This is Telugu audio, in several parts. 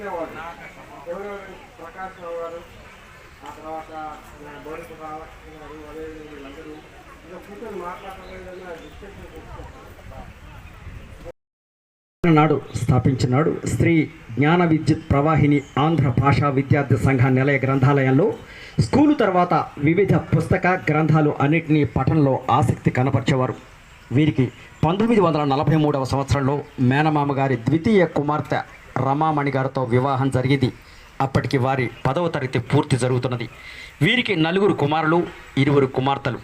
వచ్చేవాడు ఎవరెవరు ప్రకాష్ రావు గారు ఆ తర్వాత బోడిపు రావు గారు అదేవిధంగా వీళ్ళందరూ. ఇలా కూర్చొని మాట్లాడటం డిస్కషన్ చేసుకుంటారు నాడు స్థాపించినాడు శ్రీ జ్ఞాన విద్యుత్ ప్రవాహిని ఆంధ్ర భాషా విద్యార్థి సంఘ నిలయ గ్రంథాలయంలో. స్కూలు తర్వాత వివిధ పుస్తక గ్రంథాలు అన్నింటినీ పఠనంలో ఆసక్తి కనపరిచేవారు. వీరికి పంతొమ్మిది వందల నలభై మూడవ సంవత్సరంలో మేనమామ గారి ద్వితీయ కుమార్తె రమామణి గారితో వివాహం జరిగింది. అప్పటికి వారి పదవ తరగతి పూర్తి జరుగుతున్నది. వీరికి నలుగురు కుమారులు ఇరువురు కుమార్తెలు.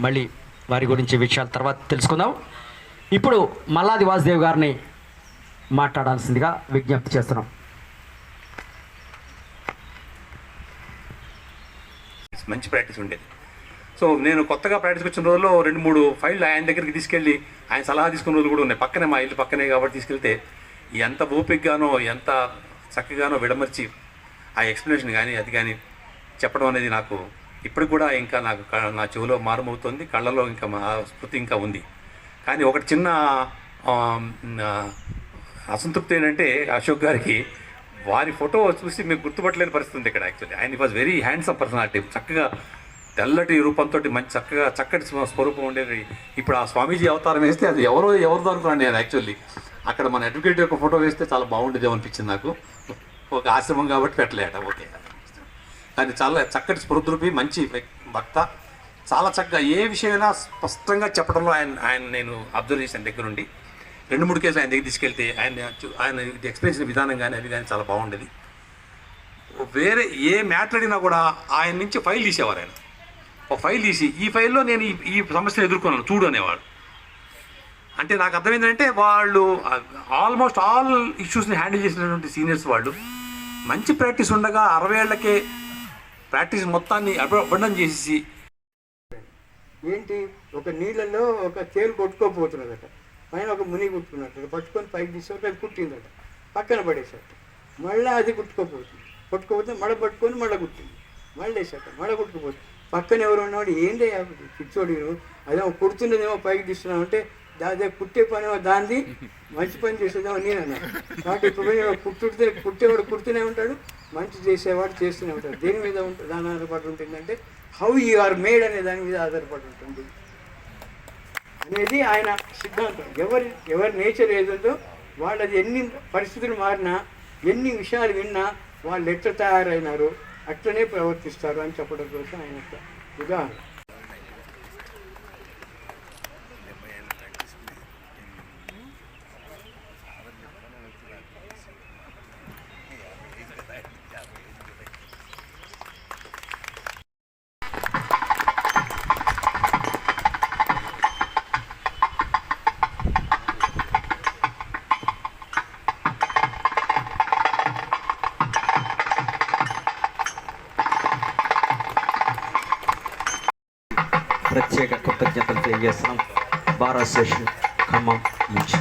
మళ్ళీ వారి గురించి విషయాల తర్వాత తెలుసుకుందాం. ఇప్పుడు మల్లాది వాసుదేవ్ గారిని మాట్లాడాల్సిందిగా విజ్ఞప్తి చేస్తున్నాం. మంచి ప్రాక్టీస్ ఉండేది. సో నేను కొత్తగా ప్రాక్టీస్కి వచ్చిన రోజుల్లో రెండు మూడు ఫైళ్ళు ఆయన దగ్గరికి తీసుకెళ్ళి ఆయన సలహా తీసుకున్న రోజులు కూడా ఉన్నాయి. పక్కనే మా ఇల్లు పక్కనే కాబట్టి తీసుకెళ్తే ఎంత ఓపికగానో ఎంత చక్కగానో విడమర్చి ఆ ఎక్స్ప్లెనేషన్ కానీ అది కానీ చెప్పడం అనేది నాకు ఇప్పటికి కూడా ఇంకా నాకు నా చెవిలో మారుమవుతుంది కళ్ళలో ఇంకా మా స్ఫూర్తి ఇంకా ఉంది. కానీ ఒకటి చిన్న అసంతృప్తి ఏంటంటే అశోక్ గారికి వారి ఫోటో చూసి మీకు గుర్తుపట్టలేని పరిస్థితి ఉంది ఇక్కడ యాక్చువల్లీ. ఆయన వాజ్ వెరీ హ్యాండ్సమ్ పర్సనాలిటీ. చక్కగా తెల్లటి రూపంతో మంచి చక్కగా చక్కటి స్వరూపం ఉండేది. ఇప్పుడు ఆ స్వామీజీ అవతారం వేస్తే అది ఎవరో ఎవరిదో అనుకున్నాను నేను యాక్చువల్లీ. అక్కడ మన అడ్వకేట్ యొక్క ఫోటో వేస్తే చాలా బాగుండేది అనిపించింది నాకు. ఒక ఆశ్రమం కాబట్టి పెట్టలేట. ఓకే. కానీ చాలా చక్కటి స్ఫూర్తిరూపి మంచి భక్త. చాలా చక్కగా ఏ విషయమైనా స్పష్టంగా చెప్పడంలో ఆయన ఆయన నేను అబ్జర్వ్ చేశాను దగ్గర నుండి. రెండు మూడు కేసులు ఆయన దగ్గర తీసుకెళ్తే ఆయన ఆయన ఎక్స్ప్లెయిన్ విధానం కానీ అవి కానీ చాలా బాగుండేది. వేరే ఏ మ్యాటర్ అడిగినా కూడా ఆయన నుంచి ఫైల్ తీసేవారు ఆయన. ఒక ఫైల్ తీసి ఈ ఫైల్లో నేను ఈ ఈ సమస్యను ఎదుర్కొన్నాను. చూడు అనేవాడు. అంటే నాకు అర్థమైందంటే వాళ్ళు ఆల్మోస్ట్ ఆల్ ఇష్యూస్ని హ్యాండిల్ చేసినటువంటి సీనియర్స్ వాళ్ళు మంచి ప్రాక్టీస్ ఉండగా అరవై ఏళ్ళకే ప్రాక్టీస్ మొత్తాన్ని అబద్ధం చేసేసి ఏంటి? ఒక నీళ్ళలో ఒక తేలు కొట్టుకోపోతున్నదట. పైన ఒక ముని కుట్టుకున్నట్టు. పట్టుకొని పైకి తీసేవారు అది కుట్టిందట. పక్కన పడేసట. మళ్ళీ అది కుట్టుకోపోతుంది. కొట్టుకోపోతే మడ పట్టుకొని మళ్ళీ కుట్టింది. మళ్ళీ వేసాట మడ కుట్టుకుపోతుంది. పక్కన ఎవరు ఉన్నవాడు ఏంటి పిచ్చోడు అదేమో కుడుతున్నదేమో పైకి తీస్తున్నావు అంటే అదే కుట్టే పని దాంది మంచి పని చేసేదేమో నేను అన్నా కాబట్టి ఇప్పుడు కుట్టుడితే కుట్టేవాడు కుడుతూనే ఉంటాడు మంచి చేసేవాడు చేస్తూనే ఉంటాడు. దేని మీద దాని ఆధారపడి ఉంటుందంటే హౌ యు ఆర్ మేడ్ అనే దాని మీద ఆధారపడి ఉంటుంది. అనేది ఆయన సిద్ధాంతం. ఎవరి ఎవరి నేచర్ ఏదంతో వాళ్ళది ఎన్ని పరిస్థితులు మారినా ఎన్ని విషయాలు విన్నా వాళ్ళు ఎట్లా తయారైనారు అట్లనే ప్రవర్తిస్తారు అని చెప్పడం కోసం ఆయన ఉదాహరణ. కృతజ్ఞతలు తెలియజేస్తున్నాం బార్ అసోసియేషన్ ఖమ్మం నుంచి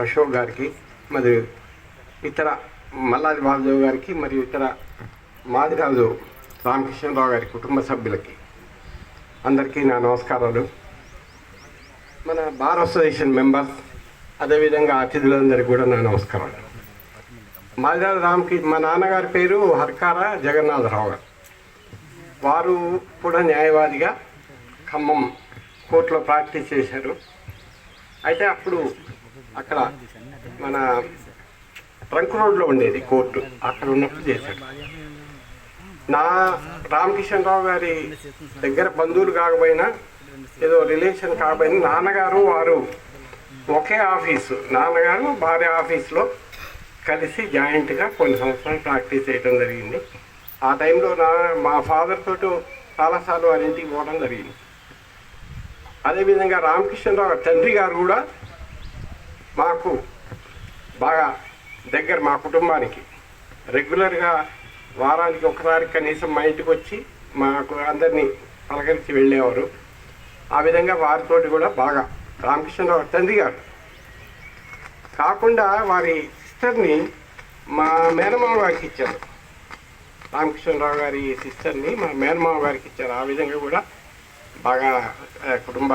అశోక్ గారికి మరియు ఇతర మల్లాది బాబుదేవ్ గారికి మరియు ఇతర మాదిరాజు రామకృష్ణరావు గారి కుటుంబ సభ్యులకి అందరికీ నా నమస్కారాలు. మన బార్ అసోసియేషన్ మెంబర్స్ అదేవిధంగా అతిథులందరికీ కూడా నా నమస్కారాలు. మాదిరాజు రామకి మా నాన్నగారి పేరు హర్కార జగన్నాథరావు గారు. వారు కూడా న్యాయవాదిగా ఖమ్మం కోర్టులో ప్రాక్టీస్ చేశారు. అయితే అప్పుడు అక్కడ మన ట్రంక్ రోడ్లో ఉండేది కోర్టు. అక్కడ ఉన్నప్పుడు చేశాడు. నా రామకిషన్ రావు గారి దగ్గర బంధువులు కాకపోయినా ఏదో రిలేషన్ కాకపోయినా నాన్నగారు వారు ఒకే ఆఫీసు. నాన్నగారు భార్య ఆఫీస్లో కలిసి జాయింట్గా కొన్ని సంవత్సరాలు ప్రాక్టీస్ చేయడం జరిగింది. ఆ టైంలో నా మా ఫాదర్ తోటి చాలాసార్లు వారి ఇంటికి పోవడం జరిగింది. అదేవిధంగా రామకృష్ణరావు గారి తండ్రి గారు కూడా మాకు బాగా దగ్గర మా కుటుంబానికి. రెగ్యులర్గా వారానికి ఒకసారి కనీసం మా ఇంటికి వచ్చి మాకు అందరినీ పలకరించి వెళ్ళేవారు. ఆ విధంగా వారితోటి కూడా బాగా రామకృష్ణరావు తండ్రి గారు. కాకుండా వారి సిస్టర్ని మా మేనమామ గారికి ఇచ్చారు. రామకృష్ణరావు గారి సిస్టర్ని మా మేనమామ గారికి ఇచ్చారు. ఆ విధంగా కూడా బాగా కుటుంబ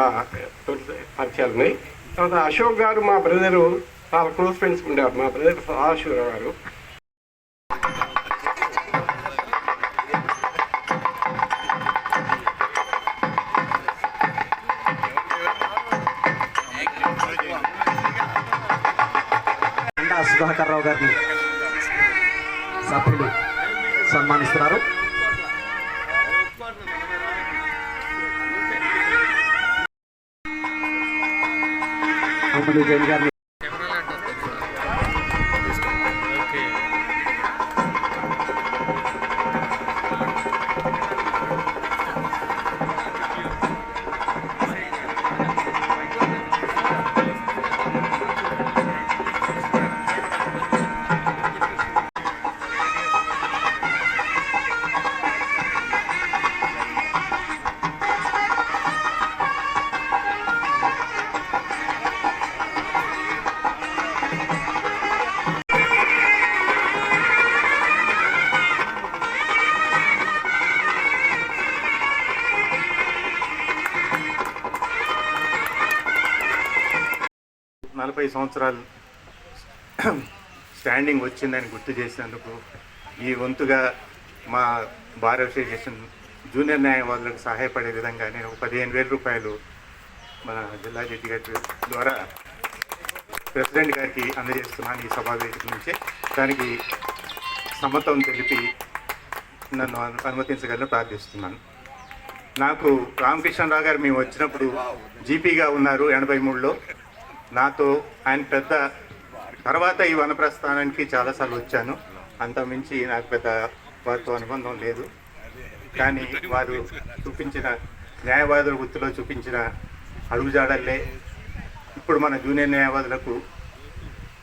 తోటి పరిచయాలు ఉన్నాయి. తర్వాత అశోక్ గారు మా బ్రదరు చాలా క్లోజ్ ఫ్రెండ్స్ ఉండేవారు. మా బ్రదర్ సదాశివరావు గారు. సుధాకర్ రావు గారిని సభ్యులు సన్మానిస్తున్నారు. 我们这边你看。నలభై సంవత్సరాలు స్టాండింగ్ వచ్చిందని గుర్తు చేసినందుకు ఈ వంతుగా మా బార్ అసోసియేషన్ జూనియర్ న్యాయవాదులకు సహాయపడే విధంగా నేను ఒక పదిహేను వేల రూపాయలు మన జిల్లా జడ్జి గారి ద్వారా ప్రెసిడెంట్ గారికి అందజేస్తున్నాను ఈ వేదిక నుంచే. దానికి సమ్మతం తెలిపి నన్ను అను- అనుమతించగలని ప్రార్థిస్తున్నాను. నాకు రామకృష్ణరావు గారు మేము వచ్చినప్పుడు జీపీగా ఉన్నారు ఎనభై మూడులో. నాతో ఆయన పెద్ద తర్వాత ఈ వనప్రస్థానానికి చాలాసార్లు వచ్చాను. అంత మించి నాకు పెద్ద వారితో అనుబంధం లేదు. కానీ వారు చూపించిన న్యాయవాదుల వృత్తిలో చూపించిన అడుగుజాడల్లే ఇప్పుడు మన జూనియర్ న్యాయవాదులకు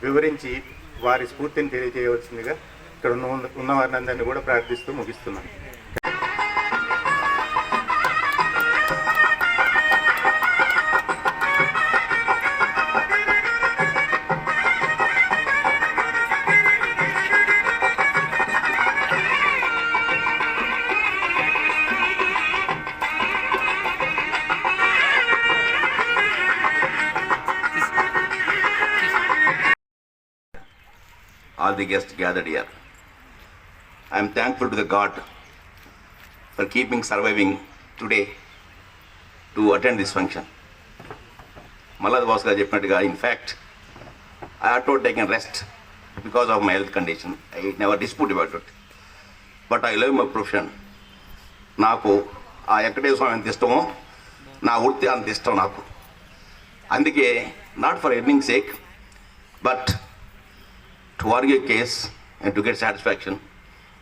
వివరించి వారి స్ఫూర్తిని తెలియజేయవలసిందిగా ఇక్కడ ఉన్న ఉన్న వారిని అందరినీ కూడా ప్రార్థిస్తూ ముగిస్తున్నాను. Gathered here. I am thankful to the God for keeping surviving today to attend this function. Malladi Bhaskar గారు చెప్పినట్టుగా in fact I had to take rest because of my health condition I never dispute about it but I love my profession నాకు ఆ వెంకటేశ్వర స్వామి ఎంత ఇష్టమో నా వృత్తి అంత ఇష్టం నాకు అందుకే not for earning sake but to argue a case and to get satisfaction,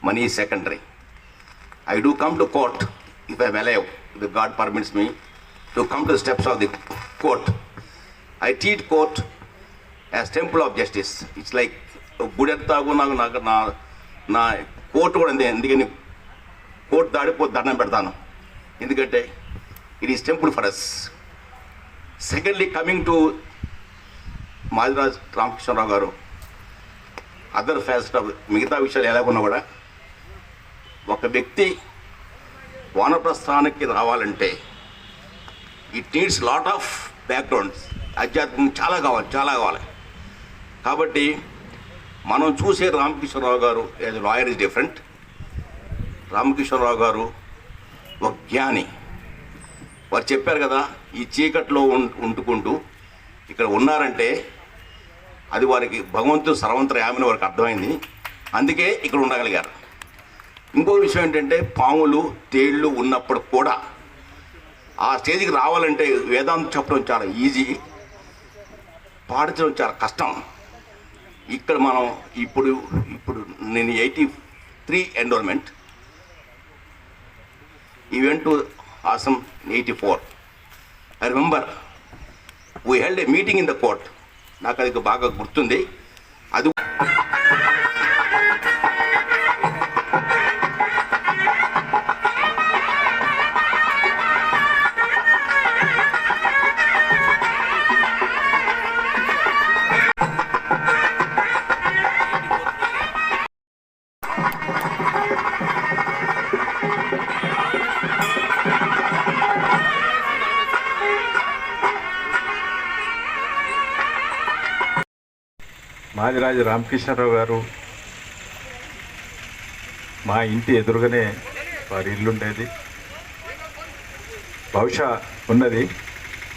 money is secondary. I do come to court if I am alive, if God permits me to come to the steps of the court. I treat court as temple of justice. It's like గుడి ఎత్తాగు నాకు నాకు నా నా కోర్టు కూడా అంతే ఎందుకని కోర్టు దాడిపోతే దండం పెడతాను ఎందుకంటే it is temple for us secondly coming to Madiraj Ramakrishnarao గారు అదర్ ఫ్యాస్ట్ ఆఫ్ మిగతా విషయాలు ఎలాగున్నా కూడా ఒక వ్యక్తి వానప్రస్థానానికి రావాలంటే ఇట్ నీడ్స్ లాట్ ఆఫ్ బ్యాక్గ్రౌండ్స్ ఆధ్యాత్మికం చాలా కావాలి చాలా కావాలి. కాబట్టి మనం చూసే రామకృష్ణరావు గారు as lawyer is different Ramakrishnarao గారు ఒక జ్ఞాని. వారు చెప్పారు కదా ఈ చీకట్లో ఉం- ఉంటుకుంటూ ఇక్కడ ఉన్నారంటే అది వారికి భగవంతుడు సర్వంతర యామని వారికి అర్థమైంది. అందుకే ఇక్కడ ఉండగలిగారు. ఇంకో విషయం ఏంటంటే పాములు తేళ్ళు ఉన్నప్పుడు కూడా ఆ స్టేజ్కి రావాలంటే వేదాంతం చెప్పడం చాలా ఈజీ. పాడించడం చాలా కష్టం. ఇక్కడ మనం ఇప్పుడు ఇప్పుడు నేను eighty three enrolment. Event to awesome eighty four. I remember we held a meeting in the court నాకు అది బాగా గుర్తుంది. అది మాదిరాజు రామకృష్ణారావు గారు మా ఇంటి ఎదురుగానే వారి ఇల్లు ఉండేది. బహుశా ఉన్నది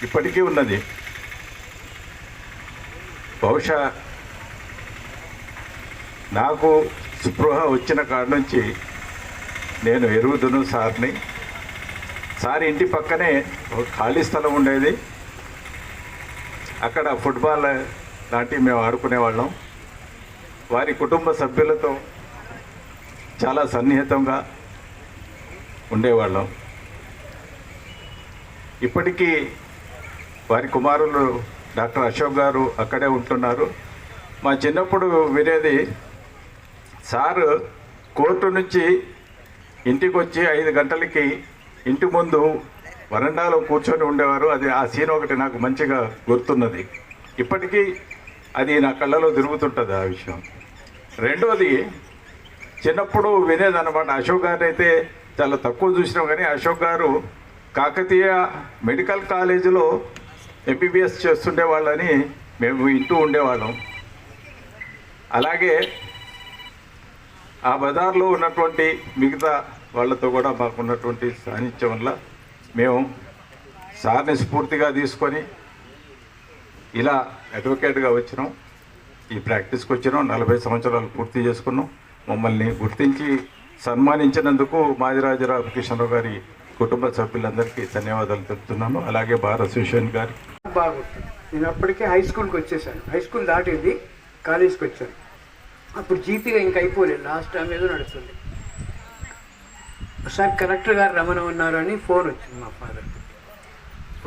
ఇప్పటికీ ఉన్నది. బహుశా నాకు స్పృహ వచ్చిన కాడ నుంచి నేను ఎరుగుదును సార్ని. సార్ ఇంటి పక్కనే ఒక ఖాళీ స్థలం ఉండేది. అక్కడ ఫుట్బాల్ లాంటివి మేము ఆడుకునేవాళ్ళం వారి కుటుంబ సభ్యులతో చాలా సన్నిహితంగా ఉండేవాళ్ళం. ఇప్పటికీ వారి కుమారులు డాక్టర్ అశోక్ గారు అక్కడే ఉంటున్నారు. మా చిన్నప్పుడు వినేది సారు కోర్టు నుంచి ఇంటికి వచ్చి ఐదు గంటలకి ఇంటి ముందు వరండాలో కూర్చొని ఉండేవారు. అది ఆ సీన్ ఒకటి నాకు మంచిగా గుర్తున్నది. ఇప్పటికీ అది నా కళ్ళలో తిరుగుతుంటుంది ఆ విషయం. రెండవది చిన్నప్పుడు వినేదన్నమాట. అశోక్ గారిని అయితే చాలా తక్కువ చూసినాం కానీ అశోక్ గారు కాకతీయ మెడికల్ కాలేజీలో ఎంబీబీఎస్ చేస్తుండేవాళ్ళని మేము వింటూ ఉండేవాళ్ళం. అలాగే ఆ బజార్లో ఉన్నటువంటి మిగతా వాళ్ళతో కూడా మాకున్నటువంటి సాన్నిధ్యం వల్ల మేము సార్ని స్ఫూర్తిగా తీసుకొని ఇలా అడ్వకేట్గా వచ్చినాం. ఈ ప్రాక్టీస్కి వచ్చినాం నలభై సంవత్సరాలు పూర్తి చేసుకున్నాం. మమ్మల్ని గుర్తించి సన్మానించినందుకు మాదిరాజు రామకృష్ణరావు గారి కుటుంబ సభ్యులందరికీ ధన్యవాదాలు తెలుపుతున్నాను. అలాగే భారత్ అసోసియేషన్ గారి బాగుంటుంది. నేను అప్పటికే హై స్కూల్కి వచ్చేసాను. హై స్కూల్ దాటింది కాలేజీకి వచ్చాను అప్పుడు జీపీగా ఇంకా అయిపోలేదు. లాస్ట్ టైం ఏదో నడుస్తుంది. సార్ కలెక్టర్ గారు రమణ ఉన్నారు అని ఫోన్ వచ్చింది మా ఫాదర్కి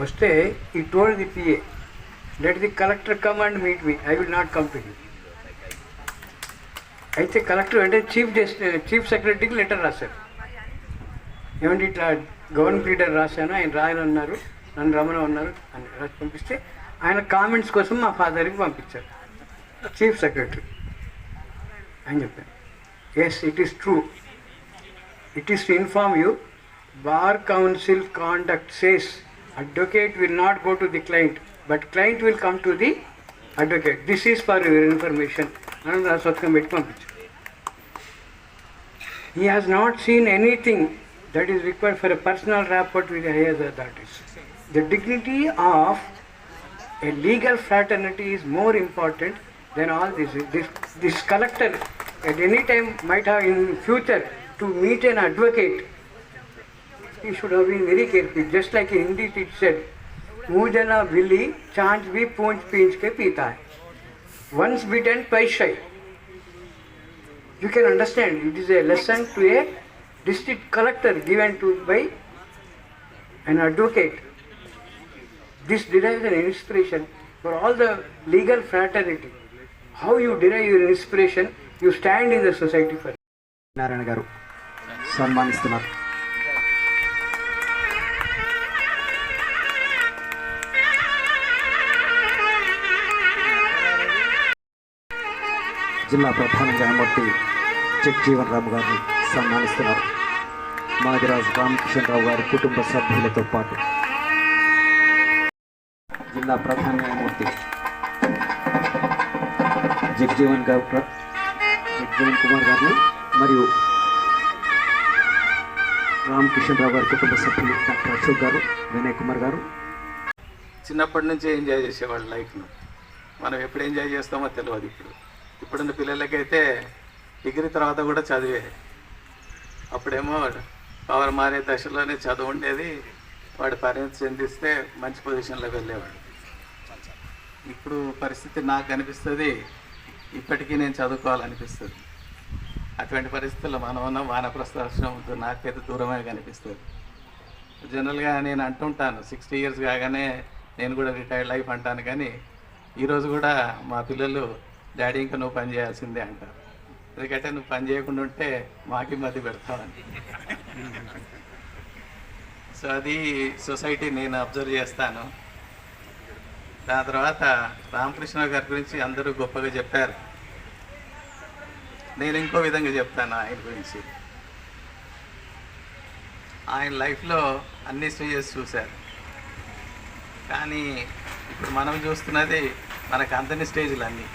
వస్తే ఈ tell the PA let the collector come and meet me I will not come to you అయితే కలెక్టర్ అంటే చీఫ్ జస్టిస్ చీఫ్ సెక్రటరీకి లెటర్ రాశారు. ఏమంటే ఇట్లా గవర్నమెంట్ లీడర్ రాశాను? ఆయన రాయనన్నారు నన్ను రమణ ఉన్నారు అని రాసి పంపిస్తే ఆయన కామెంట్స్ కోసం మా ఫాదర్కి పంపించారు. చీఫ్ సెక్రటరీ అని చెప్పాను yes it is true it is to inform you bar council conduct says advocate will not go to the client but client will come to the advocate. This is for your information. ಅನ್ನೋದು ಆ he has not seen anything that is required for a personal rapport with the higher. The dignity of a legal fraternity is more important than all this. This, this collector at any time might have in future to meet an advocate. He should have been very careful, just like in Hindi it said, Mujana Willi, chant bhi poonch pinch ke peeta hai. Once bitten, twice shy. you can understand it is a lesson to a district collector given to by an advocate this derives an inspiration for all the legal fraternity how you derive your inspiration you stand in the society for it. Narayana గారు సన్మానిస్తున్నారు జిల్లా ప్రధాన న్యాయమూర్తి జగ్జీవన్ రామ్ గారిని సన్మానిస్తున్నారు. మాదిరాజు రామకిషన్ రావు గారి కుటుంబ సభ్యులతో పాటు జిల్లా ప్రధాన న్యాయమూర్తి జగ్జీవన్ గారు జగ్జీవన్ కుమార్ గారిని మరియు రామకిషన్ రావు గారి కుటుంబ సభ్యులు డాక్టర్ అశోక్ గారు వినయ్ కుమార్ గారు. చిన్నప్పటి నుంచే ఎంజాయ్ చేసేవాళ్ళు లైఫ్ను. మనం ఎప్పుడు ఎంజాయ్ చేస్తామో తెలియదు ఇప్పుడు. ఇప్పుడున్న పిల్లలకైతే డిగ్రీ తర్వాత కూడా చదివే. అప్పుడేమో పవర్ మారే దశలోనే చదువు ఉండేది. వాడు పరిణతి చెందిస్తే మంచి పొజిషన్లో వెళ్ళేవాడు. ఇప్పుడు పరిస్థితి నాకు అనిపిస్తుంది. ఇప్పటికీ నేను చదువుకోవాలనిపిస్తుంది. అటువంటి పరిస్థితుల్లో మనం ఉన్న వానప్రస్థాశ్రమం నాకైతే దూరమే కనిపిస్తుంది. జనరల్గా నేను అంటుంటాను సిక్స్టీ ఇయర్స్ కాగానే నేను కూడా రిటైర్డ్ లైఫ్ అంటాను. కానీ ఈరోజు కూడా మా పిల్లలు డాడీ ఇంకా నువ్వు పని చేయాల్సిందే అంటారు. ఎందుకంటే నువ్వు పని చేయకుండా ఉంటే మాకి మధ్య పెడతావని. సో అది సొసైటీ నేను అబ్జర్వ్ చేస్తాను. దాని తర్వాత రామకృష్ణ గారి గురించి అందరూ గొప్పగా చెప్పారు. నేను ఇంకో విధంగా చెప్తాను ఆయన గురించి. ఆయన లైఫ్లో అన్ని స్టేజెస్ చూశారు. కానీ ఇప్పుడు మనం చూస్తున్నది మనకు అందని స్టేజ్లు అన్నీ.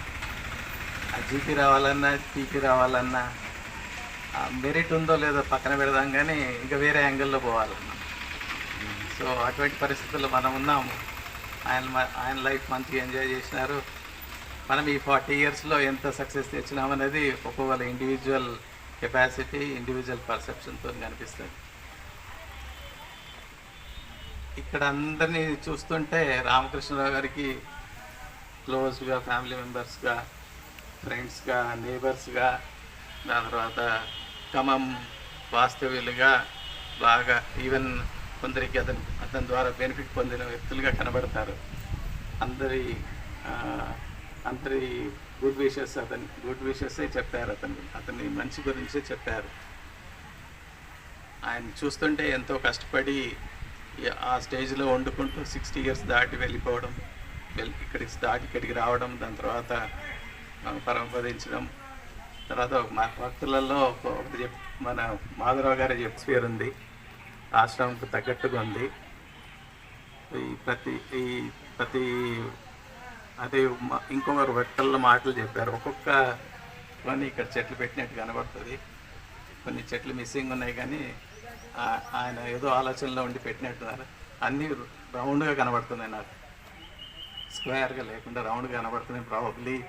జీపీ రావాలన్నా పీపీ రావాలన్నా మెరిట్ ఉందో లేదో పక్కన పెడదాం కానీ ఇంకా వేరే యాంగిల్లో పోవాలన్నా సో అటువంటి పరిస్థితుల్లో మనం ఉన్నాము. ఆయన మ- ఆయన లైఫ్ మంచిగా ఎంజాయ్ చేసినారు. మనం ఈ ఫార్టీ ఇయర్స్లో ఎంత సక్సెస్ తెచ్చినామనేది ఒక్కొక్కళ్ళ ఇండివిజువల్ కెపాసిటీ ఇండివిజువల్ పర్సెప్షన్తో కనిపిస్తుంది. ఇక్కడ అందరినీ చూస్తుంటే రామకృష్ణరావు గారికి క్లోజ్గా ఫ్యామిలీ మెంబర్స్గా ఫ్రెండ్స్గా నేబర్స్గా దాని తర్వాత ఖమ్మం వాస్తవ్యులుగా బాగా ఈవెన్ కొందరికి అతని అతని ద్వారా బెనిఫిట్ పొందిన వ్యక్తులుగా కనబడతారు. అందరి అందరి గుడ్ విషెస్ అతని గుడ్ విషెస్ చెప్పారు అతన్ని. అతని మంచి గురించే చెప్పారు. ఆయన చూస్తుంటే ఎంతో కష్టపడి ఆ స్టేజ్లో వండుకుంటూ సిక్స్టీ ఇయర్స్ దాటి వెళ్ళిపోవడం వెళ్ళి ఇక్కడికి దాటి ఇక్కడికి రావడం దాని తర్వాత ఆ, పరమపదించడం తర్వాత మా భక్తులలో ఒక- ఒకటి చెప్ మన మాధవరావు గారి చెప్పేరు ఉంది. ఆశ్రమంకు తగ్గట్టుగా ఉంది. ఈ ప్రతి ఈ ప్రతి అదే ఇంకొకరు వ్యక్తుల మాటలు చెప్పారు. ఒక్కొక్క కొన్ని ఇక్కడ చెట్లు పెట్టినట్టు కనబడుతుంది. కొన్ని చెట్లు మిస్సింగ్ ఉన్నాయి కానీ ఆ- ఆయన ఏదో ఆలోచనలో ఉండి పెట్టినట్టున్నారు. అన్నీ రౌండ్గా కనబడుతున్నాయి నాకు. స్క్వేర్గా లేకుండా రౌండ్గా కనబడుతున్నాయి ప్రాబబ్లీ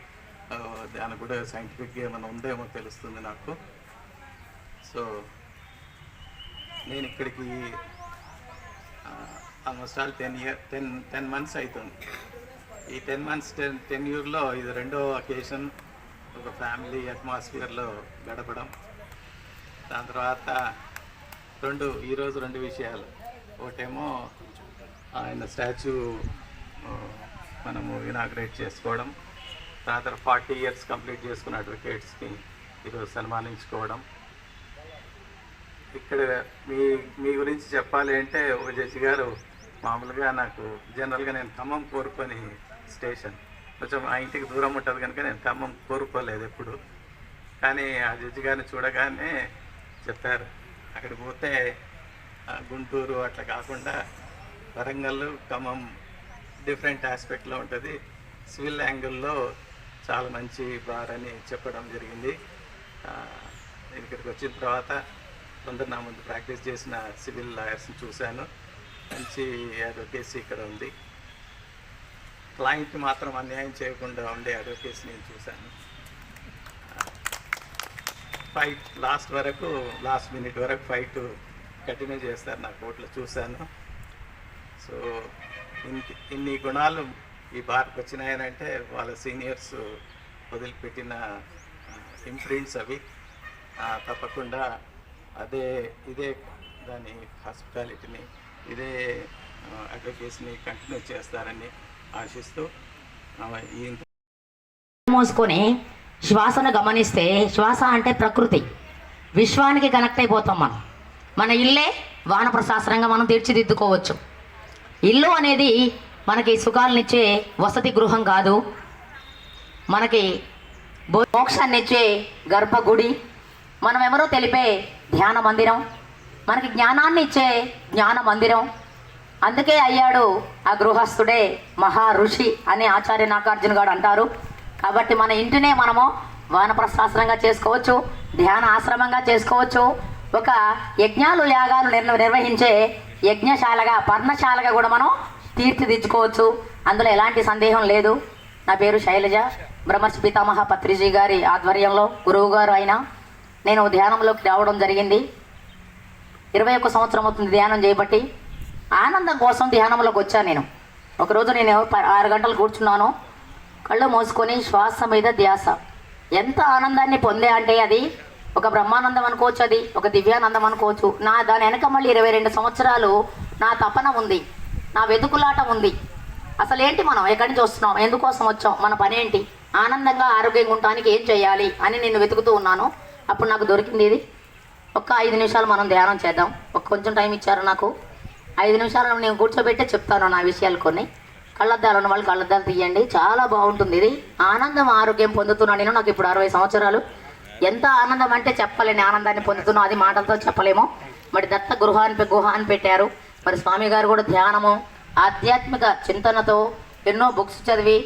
దానికి కూడా సైంటిఫిక్గా ఏమైనా ఉందేమో తెలుస్తుంది నాకు. సో నేను ఇక్కడికి almost all ten year ten ten months అవుతుంది ఈ టెన్ మంత్స్ టెన్ టెన్ ఇయర్లో ఇది రెండో అకేషన్ ఒక ఫ్యామిలీ అట్మాస్ఫియర్లో గడపడం. దాని తర్వాత రెండు ఈరోజు రెండు విషయాలు. ఒకటేమో ఆయన స్టాచ్యూ మనము ఇనాగ్రేట్ చేసుకోవడం. తర్వాత ఫార్టీ ఇయర్స్ కంప్లీట్ చేసుకున్న అడ్వకేట్స్ని ఈరోజు సన్మానించుకోవడం. ఇక్కడ మీ మీ గురించి చెప్పాలి అంటే ఒక జడ్జి గారు మామూలుగా నాకు జనరల్గా నేను ఖమ్మం కోరుకొని స్టేషన్. కొంచెం ఆ ఇంటికి దూరం ఉంటుంది కనుక నేను ఖమ్మం కోరుకోలేదు ఎప్పుడు. కానీ ఆ జడ్జి గారిని చూడగానే చెప్పారు. అక్కడికి పోతే గుంటూరు అట్లా కాకుండా వరంగల్ ఖమ్మం డిఫరెంట్ ఆస్పెక్ట్లో ఉంటుంది. సివిల్ యాంగిల్లో చాలా మంచి బార్ అని చెప్పడం జరిగింది. నేను ఇక్కడికి వచ్చిన తర్వాత కొందరు నా ముందు ప్రాక్టీస్ చేసిన సివిల్ లాయర్స్ని చూశాను. మంచి అడ్వకేసీ ఇక్కడ ఉంది. క్లయింట్ మాత్రం అన్యాయం చేయకుండా ఉండే అడ్వకేసీ నేను చూశాను. ఫైట్ లాస్ట్ వరకు లాస్ట్ మినిట్ వరకు ఫైట్ కంటిన్యూ చేస్తారు నా కోర్టులో చూశాను. సో ఇన్ని ఇన్ని గుణాలు ఈ బార్కి వచ్చినాయనంటే వాళ్ళ సీనియర్స్ వదిలిపెట్టిన ఇంప్రింట్స్ అవి. తప్పకుండా అదే ఇదే దాని హాస్పిటాలిటీని ఇదే అడ్వకేట్స్ని కంటిన్యూ చేస్తారని ఆశిస్తూ మోసుకొని ఈ శ్వాసను గమనిస్తే శ్వాస అంటే ప్రకృతి. విశ్వానికి కనెక్ట్ అయిపోతాం మనం. మన ఇల్లే వానప్రశాస్త్రంగా మనం తీర్చిదిద్దుకోవచ్చు. ఇల్లు అనేది మనకి సుఖాలనిచ్చే వసతి గృహం కాదు. మనకి మోక్షాన్నిచ్చే గర్భగుడి. మనం ఎవరో తెలిపే ధ్యాన మందిరం. మనకి జ్ఞానాన్ని ఇచ్చే జ్ఞాన మందిరం. అందుకే అయ్యాడు ఆ గృహస్థుడే మహా ఋషి అనే ఆచార్య నాగార్జున గారు అంటారు. కాబట్టి మన ఇంటినే మనము వానప్రస్థాశ్రంగా చేసుకోవచ్చు ధ్యాన ఆశ్రమంగా చేసుకోవచ్చు. ఒక యజ్ఞాలు యాగాలు నిర్వహించే యజ్ఞశాలగా పర్ణశాలగా కూడా మనం తీర్చిదిద్దుకోవచ్చు. అందులో ఎలాంటి సందేహం లేదు. నా పేరు శైలజ. బ్రహ్మర్షి పితామహ పత్రిజీ గారి ఆధ్వర్యంలో గురువు గారు అయిన నేను ధ్యానంలోకి రావడం జరిగింది. ఇరవై ఒక్క సంవత్సరం అవుతుంది ధ్యానం చేయబట్టి ఆనందం కోసం ధ్యానంలోకి వచ్చాను నేను. ఒకరోజు నేను ప- ఆరు గంటలు కూర్చున్నాను. కళ్ళు మూసుకొని శ్వాస మీద ధ్యాస. ఎంత ఆనందాన్ని పొందే అంటే అది ఒక బ్రహ్మానందం అనుకోవచ్చు అది ఒక దివ్యానందం అనుకోవచ్చు. నా దాని వెనక మళ్ళీ ఇరవై రెండు సంవత్సరాలు నా తపన ఉంది. నా వెతుకులాట ఉంది. అసలేంటి మనం? ఎక్కడి నుంచి వస్తున్నాం? ఎందుకోసం వచ్చాం? మన పని ఏంటి ఆనందంగా ఆరోగ్యంగా ఉండటానికి ఏం చేయాలి అని నేను వెతుకుతూ ఉన్నాను. అప్పుడు నాకు దొరికింది ఇది ఒక్క ఐదు నిమిషాలు మనం ధ్యానం చేద్దాం. ఒక కొంచెం టైం ఇచ్చారు నాకు. ఐదు నిమిషాలు నేను కూర్చోబెట్టే చెప్తాను నా విషయాలు కొన్ని. కళ్ళద్దాలు ఉన్న వాళ్ళు కళ్ళద్దాలు తీయండి. చాలా బాగుంటుంది ఇది. ఆనందం ఆరోగ్యం పొందుతున్నాను నేను నాకు ఇప్పుడు అరవై సంవత్సరాలు. ఎంత ఆనందం అంటే చెప్పలేని ఆనందాన్ని పొందుతున్నా అది మాటలతో చెప్పలేము. మరి దత్త గృహాన్ని అని గుహ అని పెట్టారు. మరి స్వామి గారు కూడా ధ్యానము ఆధ్యాత్మిక చింతనతో ఎన్నో బుక్స్ చదివి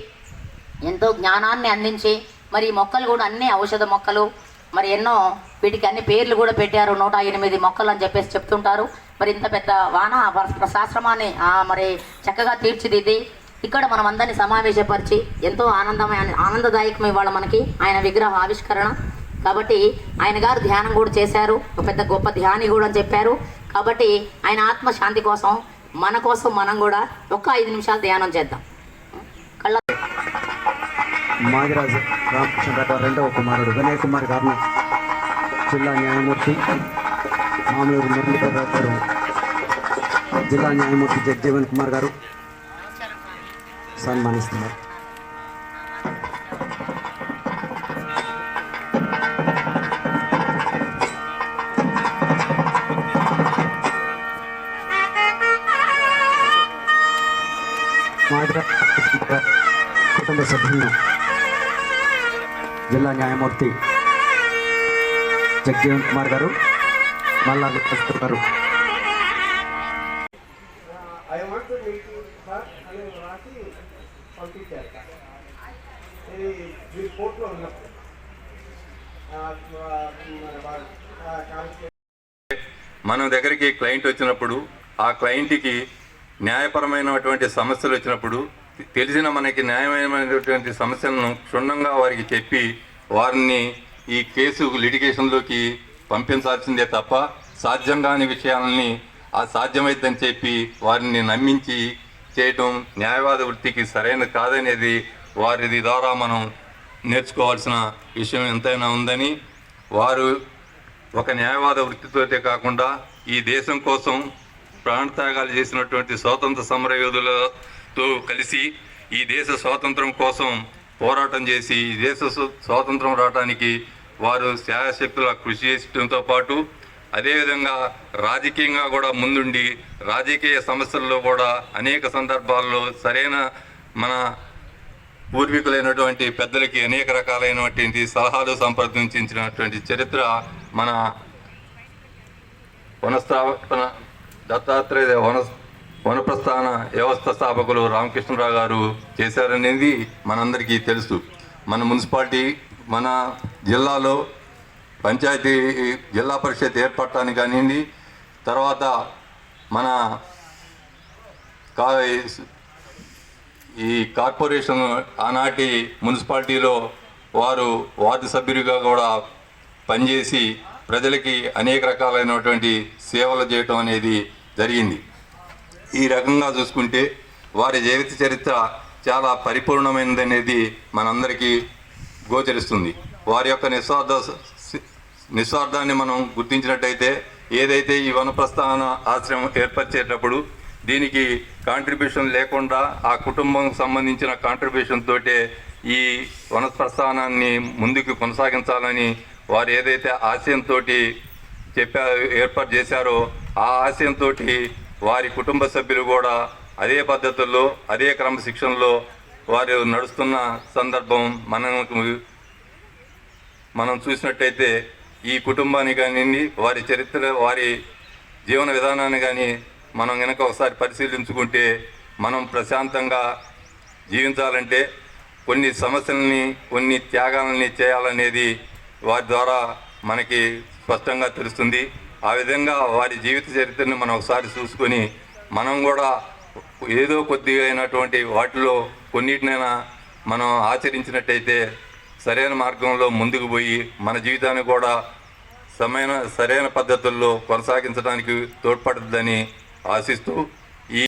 ఎంతో జ్ఞానాన్ని అందించి మరి మొక్కలు కూడా అన్ని ఔషధ మొక్కలు మరి ఎన్నో వీటికి అన్ని పేర్లు కూడా పెట్టారు నూట ఎనిమిది మొక్కలు అని చెప్పేసి చెప్తుంటారు. మరి ఇంత పెద్ద వాన శాస్త్రమాన్ని మరి చక్కగా తీర్చిదిద్ది ఇక్కడ మనం అందరినీ సమావేశపరిచి ఎంతో ఆనందమైన ఆనందదాయకం ఇవాళ మనకి ఆయన విగ్రహ ఆవిష్కరణ. కాబట్టి ఆయన గారు ధ్యానం కూడా చేశారు ఒక పెద్ద గొప్ప ధ్యాని కూడా అని చెప్పారు. కాబట్టి ఆయన ఆత్మ శాంతి కోసం మన కోసం మనం కూడా ఒక్క ఐదు నిమిషాలు ధ్యానం చేద్దాం. కళ్ళ మాదిరాజు రామకృష్ణరావు రెండవ కుమారుడు వినయ్ కుమార్ గారిని జిల్లా న్యాయమూర్తి మామూలు మురళీధర్ గారు జిల్లా న్యాయమూర్తి జగజీవన్ కుమార్ గారు సన్మానిస్తున్నారు. కుటుంబ సభ్యులను జిల్లా న్యాయమూర్తి జగజీవన్ కుమార్ గారు మల్లా గారు. మన దగ్గరికి క్లయింట్ వచ్చినప్పుడు ఆ క్లయింట్కి న్యాయపరమైనటువంటి సమస్యలు వచ్చినప్పుడు తెలిసిన మనకి న్యాయమైనటువంటి సమస్యలను క్షుణ్ణంగా వారికి చెప్పి వారిని ఈ కేసు లిటిగేషన్లోకి పంపించాల్సిందే తప్ప సాధ్యం కాని విషయాలని ఆ సాధ్యమైద్దని చెప్పి వారిని నమ్మించి చేయటం న్యాయవాద వృత్తికి సరైనది కాదనేది వారి ద్వారా మనం నేర్చుకోవాల్సిన విషయం ఎంతైనా ఉందని వారు ఒక న్యాయవాద వృత్తితోటే కాకుండా ఈ దేశం కోసం ప్రాణత్యాగాలు చేసినటువంటి స్వాతంత్ర సమర తో కలిసి ఈ దేశ స్వాతంత్రం కోసం పోరాటం చేసి ఈ దేశ స్వాతంత్రం రావడానికి వారు శాయశక్తుల కృషి చేయడంతో పాటు అదేవిధంగా రాజకీయంగా కూడా ముందుండి రాజకీయ సమస్యల్లో కూడా అనేక సందర్భాల్లో సరైన మన పూర్వీకులైనటువంటి పెద్దలకి అనేక రకాలైనటువంటి సలహాలు సంప్రదించినటువంటి చరిత్ర మన వనస్థాపన దత్తాత్రేయ వన వనప్రస్థాన వ్యవస్థ స్థాపకులు రామకృష్ణరావు గారు చేశారనేది మనందరికీ తెలుసు. మన మున్సిపాలిటీ మన జిల్లాలో పంచాయతీ జిల్లా పరిషత్ ఏర్పడటానికి కానివ్వండి తర్వాత మన కా ఈ కార్పొరేషన్ ఆనాటి మున్సిపాలిటీలో వారు వార్డు సభ్యుడిగా కూడా పనిచేసి ప్రజలకి అనేక రకాలైనటువంటి సేవలు చేయటం అనేది జరిగింది. ఈ రకంగా చూసుకుంటే వారి జీవిత చరిత్ర చాలా పరిపూర్ణమైనది అనేది మనందరికీ గోచరిస్తుంది. వారి యొక్క నిస్వార్థ నిస్వార్థాన్ని మనం గుర్తించినట్టయితే ఏదైతే ఈ వనప్రస్థాన ఆశ్రమం ఏర్పరిచేటప్పుడు దీనికి కాంట్రిబ్యూషన్ లేకుండా ఆ కుటుంబం సంబంధించిన కాంట్రిబ్యూషన్ తోటే ఈ వనప్రస్థానాన్ని ముందుకు కొనసాగించాలని వారు ఏదైతే ఆశయంతో చెప్పారు ఏర్పాటు చేశారో ఆ ఆశయంతో వారి కుటుంబ సభ్యులు కూడా అదే పద్ధతుల్లో అదే క్రమశిక్షణలో వారు నడుస్తున్న సందర్భం మనకు మనం చూసినట్టయితే ఈ కుటుంబాన్ని కానివ్వండి వారి చరిత్ర వారి జీవన విధానాన్ని కానీ మనం కనుక ఒకసారి పరిశీలించుకుంటే మనం ప్రశాంతంగా జీవించాలంటే కొన్ని సమస్యలని కొన్ని త్యాగాలని చేయాలనేది వారి ద్వారా మనకి స్పష్టంగా తెలుస్తుంది. ఆ విధంగా వారి జీవిత చరిత్రని మనం ఒకసారి చూసుకొని మనం కూడా ఏదో కొద్దిగా అయినటువంటి వాటిలో కొన్నిటినైనా మనం ఆచరించినట్టయితే సరైన మార్గంలో ముందుకు పోయి మన జీవితాన్ని కూడా సమైన సరైన పద్ధతుల్లో కొనసాగించడానికి తోడ్పడుతుందని ఆశిస్తూ